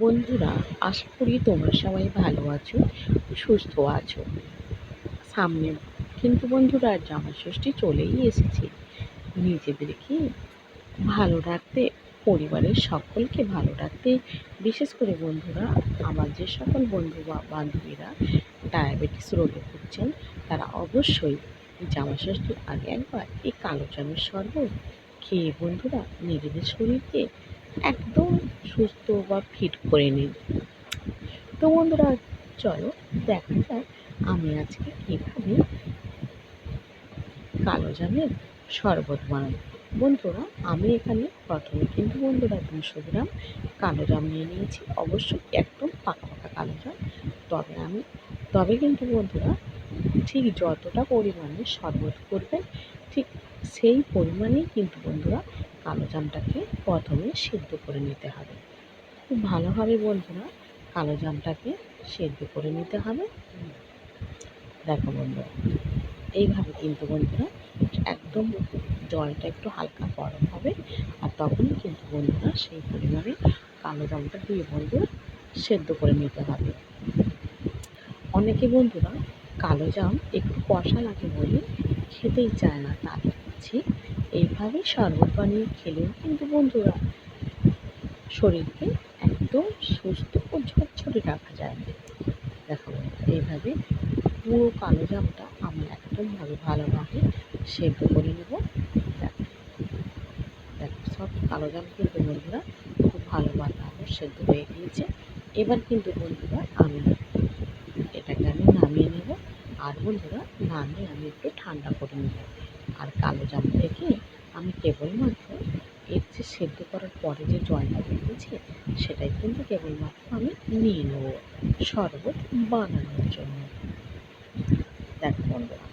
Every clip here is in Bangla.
বন্ধুরা, আশা করি তোমরা সবাই ভালো আছো, সুস্থ আছো। সামনে, কিন্তু বন্ধুরা জামা ষষ্ঠী চলেই এসেছে। নিজেদেরকে ভালো রাখতে, পরিবারের সকলকে ভালো রাখতে, বিশেষ করে বন্ধুরা, আমার যে সকল বন্ধু বা বান্ধবীরা ডায়াবেটিস রোগে ভুগছেন, তারা অবশ্যই জামা ষষ্ঠীর আগে একবার এই কালো চামের শরবত খেয়ে বন্ধুরা, নিজেদের শরীরকে একদম সুস্থ বা ফিট করে নিন তো বন্ধুরা, চলো দেখা যাক আমি আজকে কীভাবে কালো জামের শরবত বানাই বন্ধুরা, আমি এখানে প্রথমে কিন্তু বন্ধুরা দুশো গ্রাম কালো জাম নিয়ে নিয়েছি। অবশ্যই একদম পাকা পাকা কালো জাম। তবে আমি, তবে কিন্তু বন্ধুরা, ঠিক যতটা পরিমাণে শরবত করবেন, ঠিক সেই পরিমাণেই কিন্তু বন্ধুরা কালো জামটাকে প্রথমে সিদ্ধ করে নিতে হবে। খুব ভালোভাবে বন্ধুরা কালো জামটাকে সেদ্ধ করে নিতে হবে। দেখো বন্ধুরা, এইভাবে কিন্তু বন্ধুরা একদম জলটা একটু হালকা গরম হবে আর তখনই কিন্তু বন্ধুরা সেই পরিমাণে কালো জামটা দিয়ে বন্ধুরা সেদ্ধ করে নিতে হবে। অনেকে বন্ধুরা কালো জাম একটু কষা লাগে বলে খেতেই চায় না, তাদের কাছে এইভাবে শরবত বানিয়ে খেলেও কিন্তু বন্ধুরা। শরীরকে একদম সুস্থ ও ঝরঝরে রাখা যায়। দেখো এইভাবে পুরো কালো জামটা আমি একদমভাবে ভালোভাবে সেদ্ধ করে নেব। দেখো সব কালো জাম কিন্তু বন্ধুরা খুব ভালোভাবে সেদ্ধ হয়ে গিয়েছে। এবার কিন্তু বন্ধুরা আমি এটাকে আমি নামিয়ে নেব। আর বন্ধুরা নামিয়ে আমি একটু ঠান্ডা করে নেব। আর কালো জাম থেকে আমি কেবলমাত্র এর যে সেদ্ধ করার পরে যে জলটা বেরিয়েছে সেটাই কিন্তু কেবলমাত্র আমি নিয়ে নেব শরবত বানানোর জন্য। দেখো বন্ধুরা,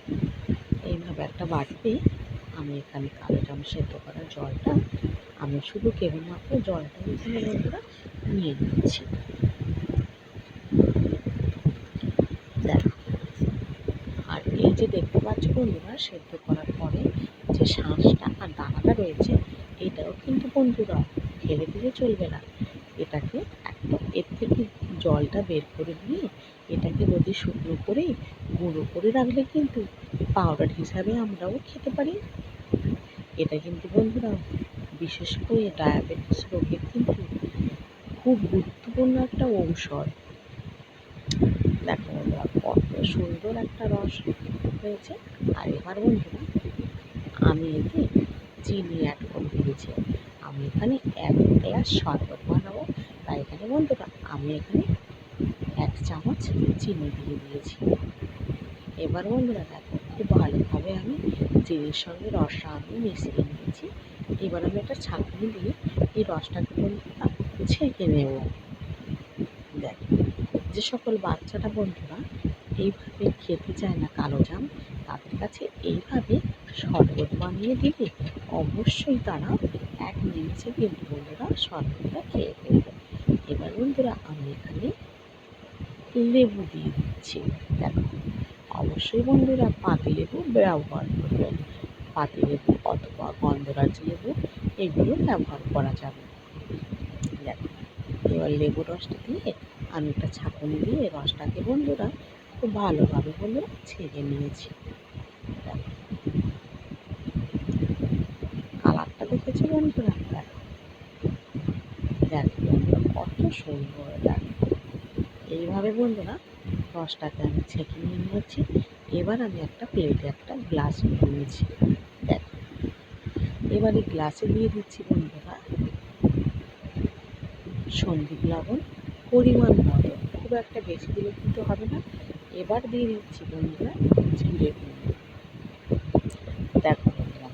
এইভাবে একটা বাটিতে আমি এখানে কালো জাম সেদ্ধ করা জলটা, আমি শুধু কেবলমাত্র জলটা এখানে বন্ধুরা নিয়ে নিচ্ছি দেখো আর এই পাচ্ছ বন্ধুরা সেদ্ধ করার পরে যে শাঁসটা আর দানাটা রয়েছে, এটাও কিন্তু বন্ধুরা ফেলে দিলে চলবে না। এটাকে একদম এর থেকে জলটা বের করে নিয়ে এটাকে যদি শুকনো করে গুঁড়ো করে রাখলে কিন্তু পাউডার হিসাবে আমরাও খেতে পারি। এটা কিন্তু বন্ধুরা বিশেষ করে ডায়াবেটিস রোগের কিন্তু খুব গুরুত্বপূর্ণ একটা ঔষধ। দেখো বন্ধুরা কত সুন্দর একটা রস হয়েছে। আর এবার বন্ধুরা, আমি এতে চিনি অ্যাড করে দিয়েছি। আমি এখানে এক গ্লাস শরবত বানাবো। তাই এখানে বন্ধুরা, আমি এখানে এক চামচ চিনি দিয়ে দিয়েছি। এবার বন্ধুরা দেখো, খুব ভালোভাবে আমি চিনির সঙ্গে রসটা আমি মিশিয়ে নিয়েছি। এবার আমি একটা ছাঁকনি দিয়ে এই রসটাকে বন্ধুরা ছেঁকে নেব। দেখ, যে সকল বাচ্চাটা বন্ধুরা এইভাবে খেতে চায় না কালো জাম, তাদের কাছে এইভাবে শরবত বানিয়ে দিলে অবশ্যই তারা এক নিমিষে কিন্তু বন্ধুরা শরবতটা খেয়ে ফেলবে। এবার বন্ধুরা আমি এখানে লেবু দিয়ে দিচ্ছি। দেখো, অবশ্যই বন্ধুরা পাতি লেবু ব্যবহার করবেন। পাতি লেবু অথবা গন্ধরাজ লেবু, এগুলো ব্যবহার করা যাবে। দেখো, এবার লেবু রসটা দিয়ে আমি একটা ছাঁকুনি দিয়ে রসটাকে বন্ধুরা খুব ভালোভাবে বন্ধুরা ছেঁকে নিয়েছি। কালারটা দেখেছি বন্ধুরা? দেখো, কত সুন্দর, দেখো। এইভাবে বন্ধুরা রসটাকে আমি ছেঁকে নিয়ে নিয়েছি। এবার আমি একটা প্লেটে একটা গ্লাস নিয়ে নিয়েছি। দেখো, এবার এই গ্লাসে দিয়ে দিচ্ছি বন্ধুরা সন্দীপ লবণ, পরিমাণ মতো। খুব একটা বেশি দিলে কিন্তু হবে না। এবার দিয়ে দিচ্ছি বন্ধুরা জিরে দেখো বন্ধুরা,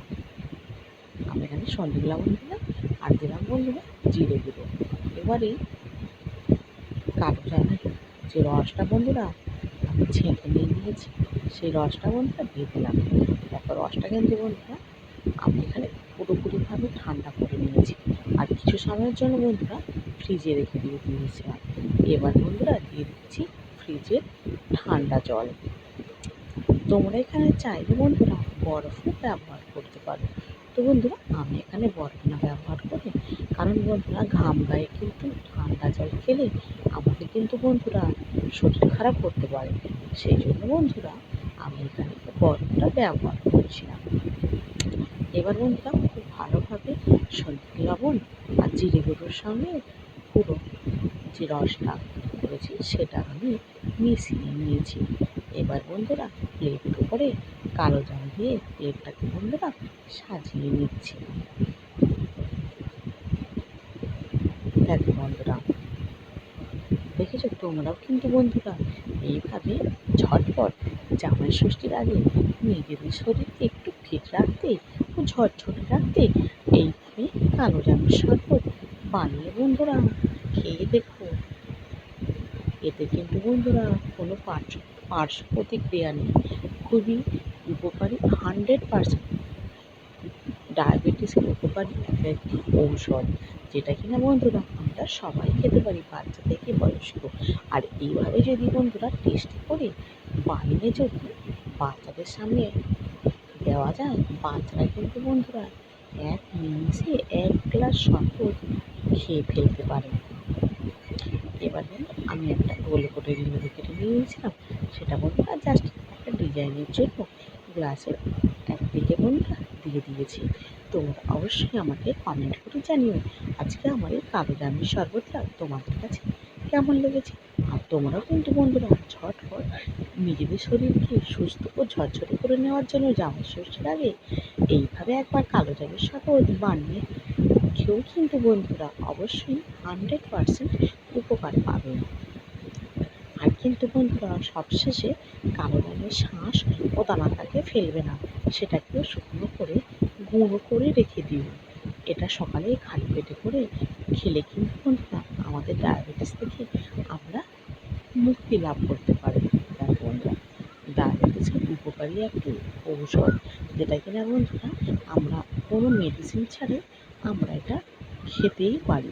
আমি এখানে সন্দীপ লবণ দিলাম আর দিলাম বন্ধুরা জিরে গুঁড়ো। এবারে চালের যে রসটা বন্ধুরা আমি ছেঁকে নিয়ে নিয়েছি, সেই রসটা বন্ধুরা দিলাম। দেখো রসটা কিন্তু বন্ধুরা, আমি এখানে পুরোপুরিভাবে ঠান্ডা করে নিয়েছি। আর কিছু সময়ের জন্য বন্ধুরা ফ্রিজে রেখে দিয়ে দিয়েছিলাম। এবার বন্ধুরা দিয়ে দিচ্ছি ফ্রিজের ঠান্ডা জল। তোমরা এখানে চাইলে বন্ধুরা বরফও ব্যবহার করতে পারো। তো বন্ধুরা, আমি এখানে বরফ না ব্যবহার করি। কারণ বন্ধুরা, ঘাম গায়ে কিন্তু ঠান্ডা জল খেলে আমাদের কিন্তু বন্ধুরা শরীর খারাপ করতে পারে। সেই জন্য বন্ধুরা, আমি এখানে বরফটা ব্যবহার করছিলাম। এবার বন্ধুরা খুব ভালোভাবে সন্ধে লবণ আর জিরে গুঁড়োর সঙ্গে পুরো যে রসটা করেছি, সেটা আমি মিশিয়ে নিয়েছি। এবার বন্ধুরা, প্লেটের উপরে কালো জাম দিয়ে প্লেটটাকে বন্ধুরা সাজিয়ে নিচ্ছি। দেখো বন্ধুরা, দেখেছ তোমরাও কিন্তু বন্ধুরা, এইভাবে ঝটপট জামাই ষষ্ঠীর আগে নিজেদের শরীরকে একটু ঠিক রাখতে ঝরঝরে রাখতে এইভাবে কালো জামের শরবত বানিয়ে বন্ধুরা, খেয়ে দেখো। এতে কিন্তু বন্ধুরা কোনো পার্শ্ব পার্শ্ব প্রতিক্রিয়া নেই। খুবই উপকারী হান্ড্রেড পার্সেন্ট ডায়াবেটিসের উপকারী একটা একটি ঔষধ, যেটা কিনা বন্ধুরা আমরা সবাই খেতে পারি, বাচ্চা থেকে বয়স্ক। আর এইভাবে যদি বন্ধুরা টেস্ট করে, বানিয়ে যদি বাচ্চাদের সামনে দেওয়া যায়, বাচ্চারা কিন্তু বন্ধুরা এক নিমিষে এক গ্লাস শরবত খেয়ে ফেলতে পারে। এবার আমি একটা গোল করে রিমেডি কেটে নিয়েছিলাম, সেটা বন্ধুরা জাস্ট একটা ডিজাইনের জন্য গ্লাসের একদিকে বন্ধুরা দিয়ে দিয়েছি। তোমরা অবশ্যই আমাকে কমেন্ট করে জানিও, আজকে আমার এই জামের শরবতটা তোমাদের কাছে কেমন লেগেছে? আর তোমরাও কিন্তু বন্ধুরা ঝটপট নিজেদের শরীরকে সুস্থ ও ঝরঝরে করে নেওয়ার জন্য জামাই ষষ্ঠীর আগে এইভাবে একবার কালো জামের শরবত বানিয়ে খেয়েও কিন্তু বন্ধুরা অবশ্যই হান্ড্রেড পারসেন্ট উপকার পাবেন। আর কিন্তু বন্ধুরা সবশেষে কালো রঙের শাঁস ও দানাটাকে ফেলবে না, সেটাকেও শুকনো করে গুঁড়ো করে রেখে দিও। এটা সকালে খালি পেটে করে খেলে কিন্তু বন্ধুরা আমাদের ডায়াবেটিস থেকে আমরা মুক্তি লাভ করতে পারি ডায়াবেটিসের উপকারী একটি ঔষধ, যেটা কিনা বন্ধুরা, আমরা কোনো মেডিসিন ছাড়াই আমরা এটা খেতেই পারি।